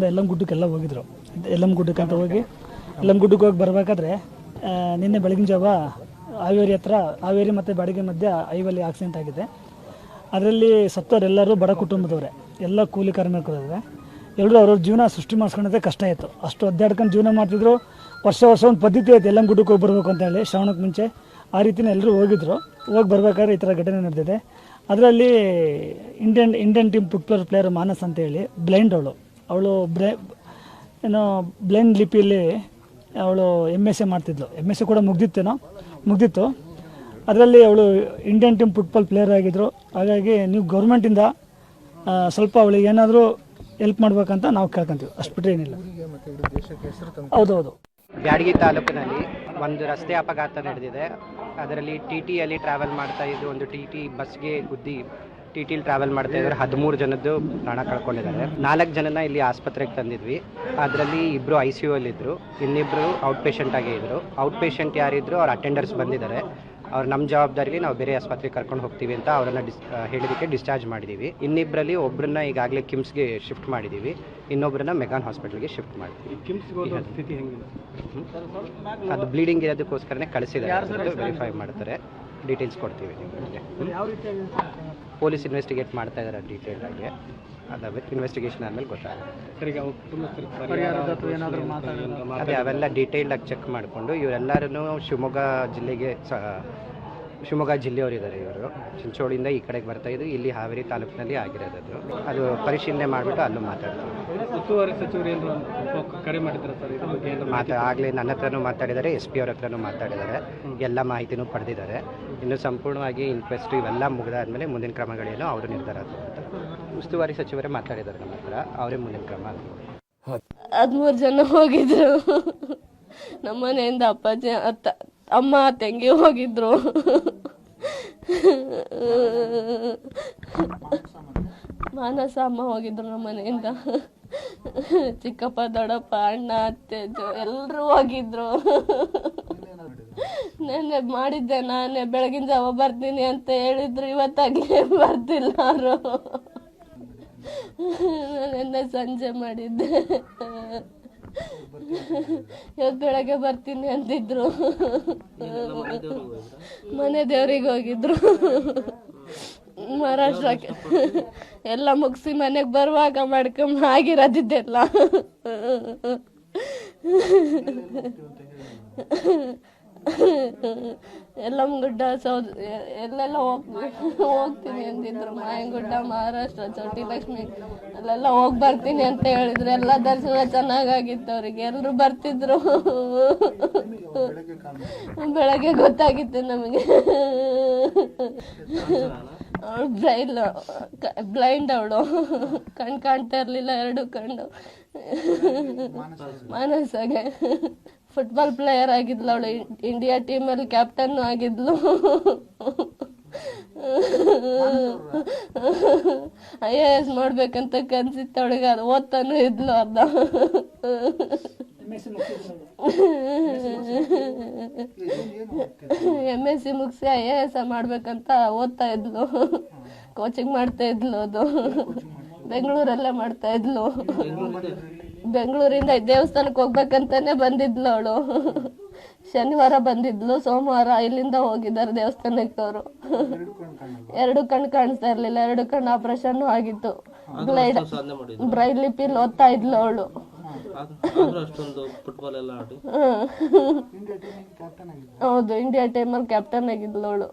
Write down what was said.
ಕಡೆಯಿಂದ ಎಲ್ಲಂ ಗುಡ್ಡಕ್ಕೆಲ್ಲ ಹೋಗಿದ್ರು. ಎಲ್ಲಂ ಗುಡ್ಡಕ್ಕೆ ಅಂತ ಹೋಗಿ ಎಲ್ಲಂ ಗುಡ್ಡಕ್ಕೆ ಹೋಗಿ ಬರಬೇಕಾದ್ರೆ ನಿನ್ನೆ ಬೆಳಗಿನ ಜಾವ ಹಾವೇರಿ ಹತ್ರ, ಹಾವೇರಿ ಮತ್ತು ಬಾಡಿಗೆ ಮಧ್ಯೆ ಐವಲ್ಲಿ ಆಕ್ಸಿಡೆಂಟ್ ಆಗಿದೆ. ಅದರಲ್ಲಿ ಸತ್ತವರೆಲ್ಲರೂ ಬಡ ಕುಟುಂಬದವರೇ, ಎಲ್ಲ ಕೂಲಿ ಕಾರ್ಮಿಕರಿದ್ದಾರೆ ಎಲ್ಲರೂ ಅವ್ರವ್ರ ಜೀವನ ಸೃಷ್ಟಿ ಮಾಡ್ಸ್ಕೊಳ್ಳೋದೇ ಕಷ್ಟ ಆಯಿತು. ಅಷ್ಟು ಒದ್ದಾಡ್ಕೊಂಡು ಜೀವನ ಮಾಡ್ತಿದ್ರು. ವರ್ಷ ವರ್ಷ ಒಂದು ಪದ್ಧತಿ ಆಯ್ತು ಎಲ್ಲಂ ಗುಡ್ಡಕ್ಕೆ ಹೋಗಿ ಬರಬೇಕು ಅಂತ ಹೇಳಿ ಶ್ರಾವಣಕ್ಕೆ ಮುಂಚೆ ಆ ರೀತಿನೇ ಎಲ್ಲರೂ ಹೋಗಿದ್ರು. ಹೋಗಿ ಬರಬೇಕಾದ್ರೆ ಈ ಥರ ಘಟನೆ ನಡೆದಿದೆ. ಅದರಲ್ಲಿ Indian Indian team football player Manas ಅಂತ ಹೇಳಿ ಬ್ಲೈಂಡ್ ಅವಳು. ಅವಳು ಬ್ರೇ, ಏನೋ ಬ್ಲೆಂಡ್ ಲಿಪಿಯಲ್ಲಿ ಅವಳು ಎಂ ಎಸ್ ಎ ಮಾಡ್ತಿದ್ಲು. ಎಂ ಎಸ್ ಎ ಕೂಡ ಮುಗ್ದಿತ್ತೇನೋ? ಮುಗ್ದಿತ್ತು. ಅದರಲ್ಲಿ ಅವಳು ಇಂಡಿಯನ್ ಟೀಮ್ ಫುಟ್ಬಾಲ್ ಪ್ಲೇಯರ್ ಆಗಿದ್ರು. ಹಾಗಾಗಿ ನೀವು ಗೌರ್ಮೆಂಟಿಂದ ಸ್ವಲ್ಪ ಅವಳಿಗೆ ಏನಾದರೂ ಹೆಲ್ಪ್ ಮಾಡ್ಬೇಕಂತ ನಾವು ಕೇಳ್ಕೊಂತೀವಿ. ಅಷ್ಟು ಬಿಟ್ಟರೆ ಏನಿಲ್ಲ. ಹೌದೌದು. ಬ್ಯಾಡಗಿ ತಾಲೂಕಿನಲ್ಲಿ ಒಂದು ರಸ್ತೆ ಅಪಘಾತ ನಡೆದಿದೆ. ಅದರಲ್ಲಿ ಟಿ ಟಿಯಲ್ಲಿ ಟ್ರಾವೆಲ್ ಮಾಡ್ತಾ ಇದ್ದು ಒಂದು ಟಿ ಟಿ ಬಸ್ಗೆ ಗುದ್ದಿ ಟಿ ಟಿಲಿ ಟ್ರಾವೆಲ್ ಮಾಡ್ತಾ ಇದ್ದಾರೆ. ಹದಿಮೂರು ಜನದ್ದು ಪ್ರಾಣ ಕಳ್ಕೊಂಡಿದ್ದಾರೆ. ನಾಲ್ಕು ಜನನ ಇಲ್ಲಿ ಆಸ್ಪತ್ರೆಗೆ ತಂದಿದ್ವಿ. ಅದರಲ್ಲಿ ಇಬ್ಬರು ಐ ಸಿ ಯು ಅಲ್ಲಿದ್ದರು ಇನ್ನಿಬ್ಬರು ಔಟ್ ಪೇಷಂಟ್ ಆಗೇ ಇದ್ದರು ಔಟ್ ಪೇಷಂಟ್ ಯಾರಿದ್ರು ಅವ್ರ ಅಟೆಂಡರ್ಸ್ ಬಂದಿದ್ದಾರೆ. ಅವ್ರು ನಮ್ಮ ಜವಾಬ್ದಾರಿಲಿ ನಾವು ಬೇರೆ ಆಸ್ಪತ್ರೆಗೆ ಕರ್ಕೊಂಡು ಹೋಗ್ತೀವಿ ಅಂತ ಅವರನ್ನು ಡಿಸ್ ಹೇಳಿದಕ್ಕೆ ಡಿಸ್ಚಾರ್ಜ್ ಮಾಡಿದ್ದೀವಿ ಇನ್ನಿಬ್ಬರಲ್ಲಿ ಒಬ್ಬರನ್ನ ಈಗಾಗಲೇ ಕಿಮ್ಸ್ಗೆ ಶಿಫ್ಟ್ ಮಾಡಿದ್ದೀವಿ ಇನ್ನೊಬ್ಬರನ್ನ ಮೆಗಾನ್ ಹಾಸ್ಪಿಟಲ್ಗೆ ಶಿಫ್ಟ್ ಮಾಡಿದ್ವಿ. ಸ್ಥಿತಿ ಅದು ಬ್ಲೀಡಿಂಗ್ ಇರೋದಕ್ಕೋಸ್ಕರನೇ ಕಳಿಸಿದ್ದಾರೆ. ವೆರಿಫೈ ಮಾಡ್ತಾರೆ. ಡೀಟೇಲ್ಸ್ ಕೊಡ್ತೀವಿ ನಿಮಗೆ. ಪೊಲೀಸ್ ಇನ್ವೆಸ್ಟಿಗೇಟ್ ಮಾಡ್ತಾ ಇದ್ದಾರೆ ಡೀಟೇಲ್ ಆಗಿ. ಅದ ಇನ್ವೆಸ್ಟಿಗೇಷನ್ ಆದಮೇಲೆ ಗೊತ್ತಾಗುತ್ತೆ. ಅದೇ ಅವೆಲ್ಲ ಡೀಟೇಲ್ಡ್ ಆಗಿ ಚೆಕ್ ಮಾಡಿಕೊಂಡು ಇವರೆಲ್ಲರೂ ಶಿವಮೊಗ್ಗ ಜಿಲ್ಲೆಗೆ ಸ ಶಿವಮೊಗ್ಗ ಜಿಲ್ಲೆಯವರಿದ್ದಾರೆ ಇವರು. ಚಿಂಚೋಳಿಯಿಂದ ಈ ಕಡೆಗೆ ಬರ್ತಾ ಇದ್ದು ಇಲ್ಲಿ ಹಾವೇರಿ ತಾಲೂಕಿನಲ್ಲಿ ಆಗಿರೋದು ಅದು ಅದು ಪರಿಶೀಲನೆ ಮಾಡಿಬಿಟ್ಟು ಅಲ್ಲೂ ಮಾತಾಡ್ತಾರೆ. ಉಸ್ತುವಾರಿ ಸಚಿವರು ಕರೆ ಮಾಡಿದ್ದಾರೆ ಸರ್? ಇದ್ರ ಬಗ್ಗೆ ಏನಾದ್ರು ಮಾತಾ ಆಗಲೇ ನನ್ನ ಹತ್ರನೂ ಮಾತಾಡಿದ್ದಾರೆ ಎಸ್ ಪಿ ಅವ್ರ ಹತ್ರನೂ ಮಾತಾಡಿದ್ದಾರೆ. ಎಲ್ಲ ಮಾಹಿತಿನೂ ಪಡೆದಿದ್ದಾರೆ. ಇನ್ನು ಸಂಪೂರ್ಣವಾಗಿ ಇನ್ಕ್ವೆಸ್ಟ್ ಇವೆಲ್ಲ ಮುಗಿದಾದ್ಮೇಲೆ ಮುಂದಿನ ಕ್ರಮಗಳೇನು ಅವರು ನಿರ್ಧಾರ ತಗೊಳ್ತಾರೆ. ಉಸ್ತುವಾರಿ ಸಚಿವರೇ ಮಾತಾಡಿದ್ದಾರೆ ನಮ್ಮ ಹತ್ರ. ಅವರೇ ಮುಂದಿನ ಕ್ರಮ ಹದಿಮೂರು ಜನ ಹೋಗಿದ್ರು. ನಮ್ಮ ಮನೆಯಿಂದ ಅಪ್ಪಾಜಿ ಅತ್ತ ಅಮ್ಮ ತಂಗಿ ಹೋಗಿದ್ರು. ಮಾನಸ ಅಮ್ಮ ಹೋಗಿದ್ರು ನಮ್ಮ ಮನೆಯಿಂದ. ಚಿಕ್ಕಪ್ಪ, ದೊಡ್ಡಪ್ಪ, ಅಣ್ಣ, ಅತ್ತೆ ಎಲ್ಲರೂ ಹೋಗಿದ್ರು. ನೆನ್ನೆ ಮಾಡಿದ್ದೆ ನಾನೇ, ಬೆಳಗಿನ ಜಾವ ಬರ್ತೀನಿ ಅಂತ ಹೇಳಿದ್ರು ಇವತ್ತಾಗಿ ಬರ್ತಿಲ್ಲ ಅವರು. ನೆನ್ನೆ ಸಂಜೆ ಮಾಡಿದ್ದೆ. ಇವತ್ತು ಬೆಳಗ್ಗೆ ಬರ್ತೀನಿ ಅಂತಿದ್ರು. ಮನೆ ದೇವ್ರಿಗೆ ಹೋಗಿದ್ರು? ಮಹಾರಾಷ್ಟ್ರಕ್ಕೆ. ಎಲ್ಲ ಮುಗಿಸಿ ಮನೆಗೆ ಬರುವಾಗ ಮಾಡ್ಕೊಂಡ್ ಆಗಿರೋದಿದ್ದೆಲ್ಲ. ಎಲ್ಲಮ್ಮಗುಡ್ಡ ಸೌದ್ ಎ- ಎಲ್ಲೆಲ್ಲ ಹೋಗ್ ಹೋಗ್ತೀನಿ ಅಂತಿದ್ರು. ಮಾಯಂಗುಡ್ಡ ಮಹಾರಾಷ್ಟ್ರ ಚೌಟಿ ಲಕ್ಷ್ಮಿ ಅಲ್ಲೆಲ್ಲ ಹೋಗಿ ಬರ್ತೀನಿ ಅಂತ ಹೇಳಿದ್ರು. ಎಲ್ಲ ದರ್ಶನ ಚೆನ್ನಾಗಾಗಿತ್ತು ಅವ್ರಿಗೆ. ಎಲ್ಲರೂ ಬರ್ತಿದ್ರು. ಬೆಳಗ್ಗೆ ಗೊತ್ತಾಗಿತ್ತು ನಮಗೆ. ಅವಳು ಬ್ಲೈಂಡ್ ಬ್ಲೈಂಡ್ ಅವಳು. ಕಣ್ ಕಾಣ್ತಾ ಇರಲಿಲ್ಲ ಎರಡು ಕಣ್ಣು. ಮಾನಸಾಗೆ. ಫುಟ್ಬಾಲ್ ಪ್ಲೇಯರ್ ಆಗಿದ್ಲು ಅವಳು. ಇಂಡಿಯಾ ಟೀಮಲ್ಲಿ ಕ್ಯಾಪ್ಟನ್ ಆಗಿದ್ಲು. ಐ ಎ ಎಸ್ ಮಾಡ್ಬೇಕಂತ ಕನ್ಸಿತ್ತು ಅವಳಿಗೆ. ಅದು ಓದ್ತಾನು ಇದ್ಲು ಅರ್ಧ. ಎಂ ಎಸ್ ಸಿ ಮುಗಿಸಿ ಐ ಎ ಎಸ್ ಮಾಡ್ಬೇಕಂತ ಓದ್ತಾ ಇದ್ಲು. ಕೋಚಿಂಗ್ ಮಾಡ್ತಾ ಇದ್ಲು ಅದು. ಬೆಂಗಳೂರಲ್ಲೇ ಮಾಡ್ತಾ ಇದ್ಲು. ಬೆಂಗಳೂರಿಂದ ದೇವಸ್ಥಾನಕ್ಕೆ ಹೋಗ್ಬೇಕಂತಾನೆ ಬಂದಿದ್ಲು ಅವಳು. ಶನಿವಾರ ಬಂದಿದ್ಲು ಸೋಮವಾರ ಇಲ್ಲಿಂದ ಹೋಗಿದ್ದಾರೆ ದೇವಸ್ಥಾನಕ್ಕೆ ಅವರು. ಎರಡು ಕಣ್ಣು ಕಾಣಿಸ್ತಾ ಇರ್ಲಿಲ್ಲ ಎರಡು ಕಣ್ಣು ಆಪರೇಷನ್ ಆಗಿತ್ತು. ಬ್ಲೈಡ್ ಬ್ರೈಡ್ ಲಿಪಿಲ್ ಓದ್ತಾ ಇದ್ಲು ಅವಳು. ಅಷ್ಟೊಂದು ಫುಟ್ಬಾಲ್ ಎಲ್ಲ ಆಡಿ. ಹೌದು ಇಂಡಿಯಾ ಟೀಮಲ್ಲಿ ಕ್ಯಾಪ್ಟನ್ ಆಗಿದ್ಲು ಅವಳು.